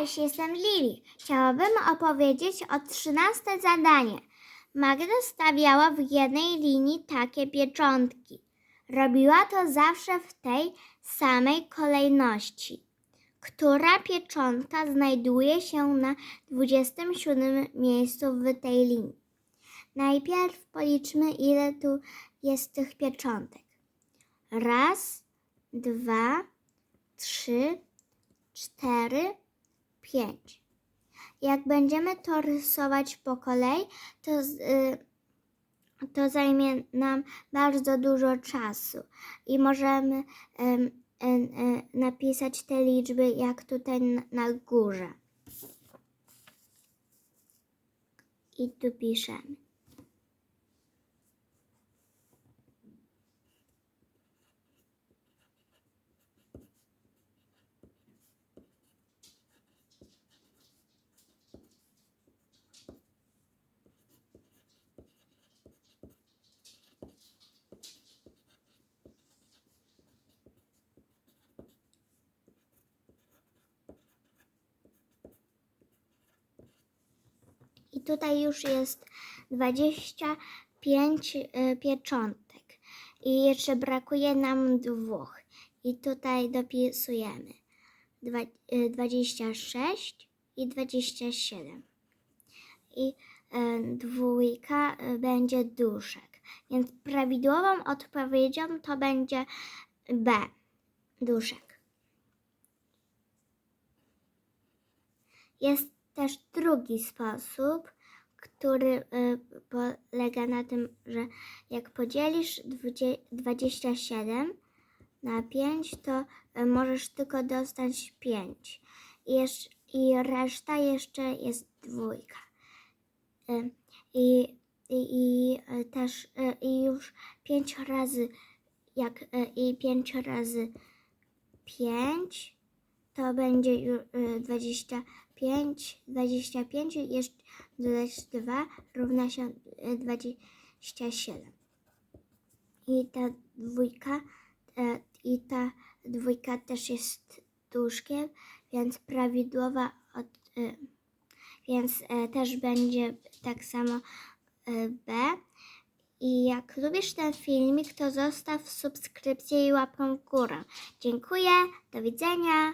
Cześć, jestem Lili. Chciałabym opowiedzieć o trzynaste zadanie. Magda stawiała w jednej linii takie pieczątki. Robiła to zawsze w tej samej kolejności. Która pieczątka znajduje się na 27 miejscu w tej linii? Najpierw policzmy, ile tu jest tych pieczątek. Raz, dwa, trzy, cztery, pięć. Jak będziemy to rysować po kolei, to, y, to zajmie nam bardzo dużo czasu i możemy em, em, e, napisać te liczby jak tutaj na górze. I tu piszemy. Tutaj już jest 25 y, pieczątek. I jeszcze brakuje nam dwóch. I tutaj dopisujemy Dwa, y, 26 i 27. I y, dwójka będzie duszek. Więc prawidłową odpowiedzią to będzie B. Duszek. Jest też drugi sposób, który y, polega na tym, że jak podzielisz dwudzie- 27 na 5, to y, możesz tylko dostać 5. I, reszta jeszcze jest dwójka. Y, I, i, i też i już 5 razy jak i 5 razy 5 to będzie ju- y, 25, 25 i jeszcze dodać 2 równa się y, 27. I ta dwójka, e, i ta dwójka też jest duszkiem, więc prawidłowa, od, y, więc e, też będzie tak samo e, B. I jak lubisz ten filmik, to zostaw subskrypcję i łapkę w górę. Dziękuję, do widzenia.